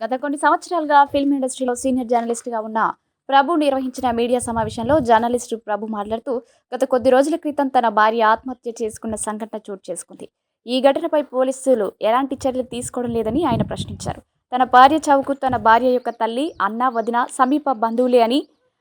గత కొన్ని సంవత్సరాలుగా ఫిల్మ్ ఇండస్ట్రీలో సీనియర్ జర్నలిస్ట్గా ఉన్న ప్రభు నిర్వహించిన మీడియా సమావేశంలో జర్నలిస్టు ప్రభు మాట్లాడుతూ గత కొద్ది రోజుల క్రితం తన భార్య ఆత్మహత్య చేసుకున్న సంఘటన చోటు చేసుకుంది. ఈ ఘటనపై పోలీసులు ఎలాంటి చర్యలు తీసుకోవడం లేదని ఆయన ప్రశ్నించారు. తన భార్య చావుకు తన భార్య యొక్క తల్లి అన్న వదిన సమీప బంధువులే అని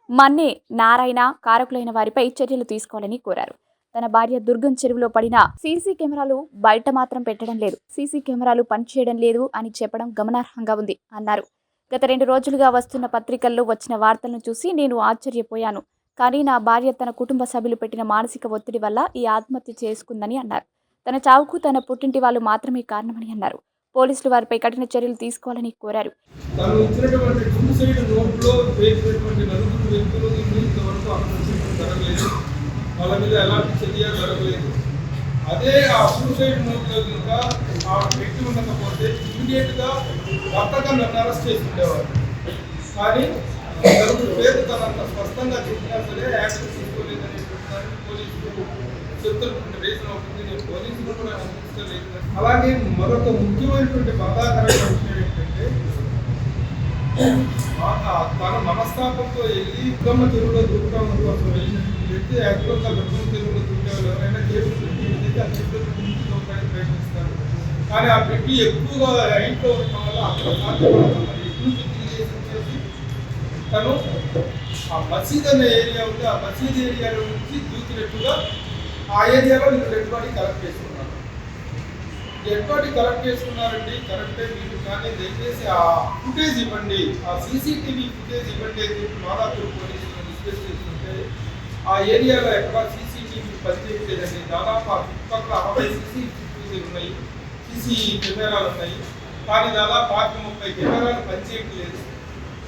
మన్నే నారాయణ కారకులైన వారిపై చర్యలు తీసుకోవాలని కోరారు. తన భార్య దుర్గం చెరువులో పడిన సీసీ కెమెరాలు బయట మాత్రం పెట్టడం లేదు. సీసీ కెమెరాలు పనిచేయడం లేదు అని చెప్పడం గమనార్హంగా ఉంది అన్నారు. గత రెండు రోజులుగా వస్తున్న పత్రికల్లో వచ్చిన వార్తలను చూసి నేను ఆశ్చర్యపోయాను. కానీ నా భార్య తన కుటుంబ సభ్యులు పెట్టిన మానసిక ఒత్తిడి వల్ల ఈ ఆత్మహత్య చేసుకుందని అన్నారు. తన చావుకు తన పుట్టింటి వాళ్ళు మాత్రమే కారణమని అన్నారు. పోలీసులు వారిపై కఠిన చర్యలు తీసుకోవాలని కోరారు. వాళ్ళ మీద ఎలాంటి అదే ఆ సూసైడ్ నోట్లో కనుక ఆ వ్యక్తి ఉండకపోతే ఇమీడియట్గా భర్తగా నన్ను అరెస్ట్ చేసి ఉండేవారు కానీ నలుగురు పేరు తనంత స్పష్టంగా చెప్పినా సరే యాక్షన్ తీసుకోలేదనేటువంటి పోలీసులు చెప్తున్నటువంటి రీజన్ అవుతుంది నేను పోలీసులు కూడా అందించలేదు. అలాగే మరొక ముఖ్యమైనటువంటి బాధాకరమైన విషయం ఏంటంటే తన మనస్తాపంతో వెళ్ళి ఉత్తమ చెరువులో దూకడం కోసం వెళ్ళినటువంటి వ్యక్తి యాక్చువల్గా దుర్గమ్మ చెరువులో దూకే ఎవరైనా చేస్తుంది పెట్టి ఆ ప్రయత్నిస్తారు కానీ ఆ పెట్టి ఎక్కువగా హైట్లో ఉండటం వల్ల అక్కడ ఎక్కువ చేసి వచ్చేసి తను ఆ మసీద్ అనే ఏరియా ఉంది ఆ మసీద్ ఏరియాలో నుంచి దూకినట్టుగా ఆ ఏరియాలో మీరు డెడ్ బాడీ కలెక్ట్ చేసుకున్నారు. డెడ్ బాడీ కలెక్ట్ చేసుకున్నారండి కరెక్టే మీరు కానీ దయచేసి ఆ ఫుటేజ్ ఇవ్వండి ఆ సీసీటీవీ ఫుటేజ్ ఇవ్వండి అని చెప్పి మాదాపూర్ పోలీసులు డిస్కస్ చేస్తుంటే ఆ ఏరియాలో ఎక్కడ సీసీటీవీ పనిచేయట్లేదండి దాదాపు ఆ చుట్టుపక్కల అరవై సీసీటీవీ ఉన్నాయి సీసీ కెమెరాలు ఉన్నాయి. కానీ దాదాపు పాతిక ముప్పై కెమెరాలు పనిచేయట్లేదు.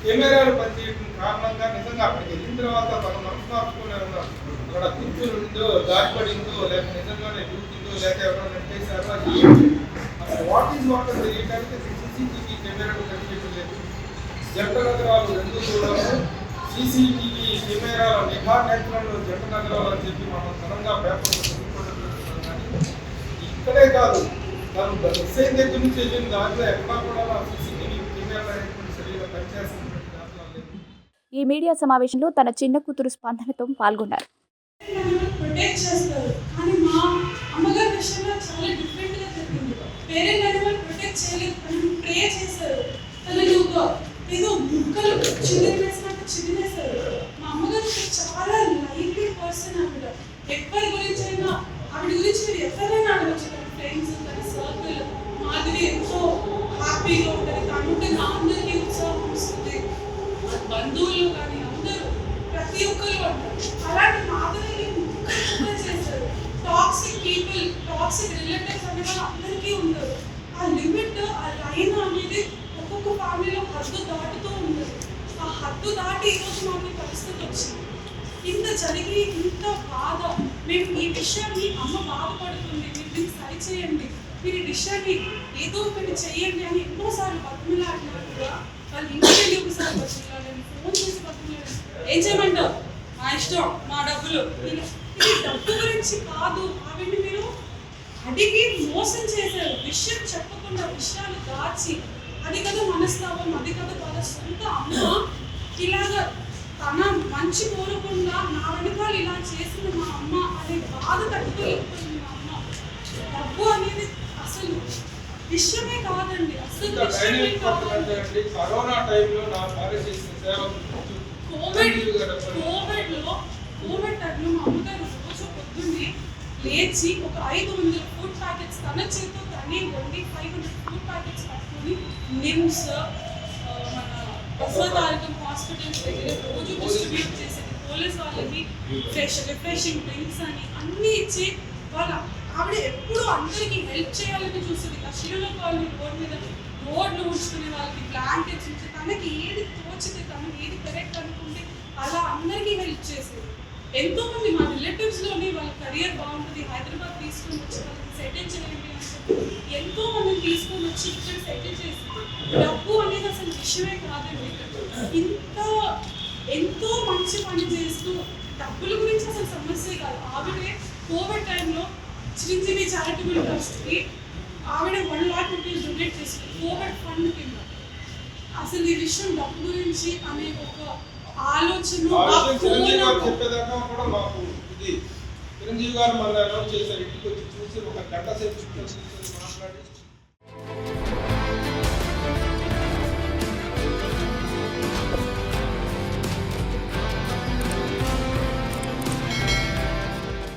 కెమెరాలు పనిచేయడం కారణంగా నిజంగా అక్కడికి వెళ్ళిన తర్వాత తన మనసు మార్చుకునే ఉన్నాడు అక్కడ కూర్చుని ఉందో దారిపడిందో లేక నిజంగానే దూకిందో లేక ఎవరైనా నెట్టేశారో అది అసలు వాట్ ఈజ్ వాట్ అని తెలియడానికి సీసీటీవీ కెమెరాలు కనిపించలేదు జంట నగరాలు రెండు కూడా సీసీటీవీ కెమెరాల నిఘా నేత్రంలో జంట నగరాలు అని చెప్పి మనం ఘనంగా పేపర్లో చదువుకోవడం కానీ ఇక్కడే కాదు. తను హుస్సేన్ దగ్గర నుంచి వెళ్ళిన దాంట్లో ఎక్కడా కూడా సీసీటీవీ కెమెరాలు అనేటువంటి సరిగా పనిచేస్తున్నటువంటి దాంట్లో లేదు. ఈ మీడియా సమావేశంలో తన చిన్న కూతురు స్పందనతో పాల్గొన్నారు నన్ను ప్రొటెక్ట్ చేస్తారు కానీ మా అమ్మగారి విషయంలో చాలా డిఫరెంట్గా జరిగింది పేరెంట్ అనిమల్ ప్రొటెక్ట్ చేయలేదు తనని ప్రే చేశారు తనని ఒక ఏదో ముక్కలు చిదిరివేసినట్టు చిదిరేశారు చాలా లైవ్లీ పర్సన్ ఆవిడ. ఎవరి గురించి అయినా ఆవిడ గురించి మీరు ఎవరైనా ఆలోచించారు ఫ్రెండ్స్ ఉంటారు సర్కిల్ మాదిరి ఎంతో హ్యాపీగా ఉంటుంది తనుంటే అందరికీ ఉత్సాహం వస్తుంది. బంధువులు కానీ అందరూ ప్రతి ఒక్కరు ఉంటారు. అలాంటి మాదిరి ముక్కలు చేశారు టాక్సిక్ పీపుల్ టాక్సిక్ రిలేటివ్స్ అనేది అందరికీ ఉండరు. ఆ లిమిట్ ఆ లైన్ అనేది ఒక్కొక్క ఫ్యామిలీలో హద్దు దాటుతూ ఉండదు. హద్దు దాటి ఈరోజు మాకు పరిస్థితి వచ్చింది. ఇంత జరిగి ఇంత బాధ. మేము ఈ విషయాన్ని అమ్మ బాధపడుతుంది. మీరు దీన్ని సరిచేయండి. మీరు ఈ విషయాన్ని ఏదో ఒకటి చేయండి అని ఎన్నోసార్లు బతుమిలాడినా కూడా. వాళ్ళు ఇంటికి వెళ్ళి ఒకసారి బతుమిలాడని ఫోన్ చేసి బతుమిలాడని ఏం చేయమంటావు? మా ఇష్టం మా డబ్బులు. ఇది డబ్బు గురించి కాదు. ఆవిడ్ని మీరు అడిగి మోసం చేశారు. విషయం చెప్పకుండా విషయాలు దాచి. అది కదా మనస్తాపం అది కదా వాళ్ళ సొంత అమ్మ. ఇలాగా తన మంచి కోరకుండా నా వెనకాల ఇలా చేసిన మా అమ్మ అనే బాధ తట్టుకోలేకపోయింది మా అమ్మ. డబ్బు అనేది అసలు విషయమే కాదండి అసలు విషయమే డైనమిక్ కాదు అంటే అండి కరోనా టైంలో నా భార్య చేసిన సేవ కోవిడ్ కోవిడ్లో కోవిడ్ టైంలో మా అమ్మగారు రోజు పొద్దున్నే లేచి ఒక ఐదు వందల ఫుడ్ ప్యాకెట్స్ తన చేతితో తనే వండి ఫైవ్ హండ్రెడ్ ఫుడ్ ప్యాకెట్స్ పట్టుకొని నిమ్స్ ఆ, మన బసవతారకం హాస్పిటల్స్ దగ్గర రోజు డిస్ట్రిబ్యూట్ చేసేది పోలీస్ వాళ్ళకి ఫ్రెష్ రిఫ్రెషింగ్ డ్రింక్స్ అని అన్నీ ఇచ్చి వాళ్ళ ఆవిడ ఎప్పుడు అందరికీ హెల్ప్ చేయాలని చూస్తుంది కష్టంలో కాలనీ రోడ్ మీద రోడ్లు ఉంచుకునే వాళ్ళకి బ్లాంకెట్స్ ఉంచి తనకి ఏది తోచితే తనకి ఏది కరెక్ట్ అనుకుంటే అలా అందరికీ హెల్ప్ చేసేది. ఎంతో మంది మా రిలేటివ్స్లోనే వాళ్ళ కెరియర్ బాగుంటుంది. హైదరాబాద్ తీసుకొని వచ్చి వాళ్ళకి సెటిల్ చేయండి అని చెప్పి ఎంతో మందిని తీసుకొని వచ్చి ఇక్కడ సెటిల్ చేసి డబ్బు విషయమే కాదండి ఇంత ఎంతో మంచి పని చేస్తూ డబ్బుల గురించి అసలు సమస్య కాదు. ఆవిడే కోవిడ్ టైంలో చిరంజీవి చారిటబుల్ ట్రస్ట్కి ఆవిడ వన్ లాక్ రూపీస్ డొనేట్ చేసింది కోవిడ్ ఫండ్ కింద. అసలు ఈ విషయం డబ్బు గురించి అనే ఒక ఆలోచన చిరంజీవి గారు చెప్పేదాకా గారు మన అనౌన్స్ చేశారు ఇంటికి వచ్చి చూసి ఒక గంట సేపు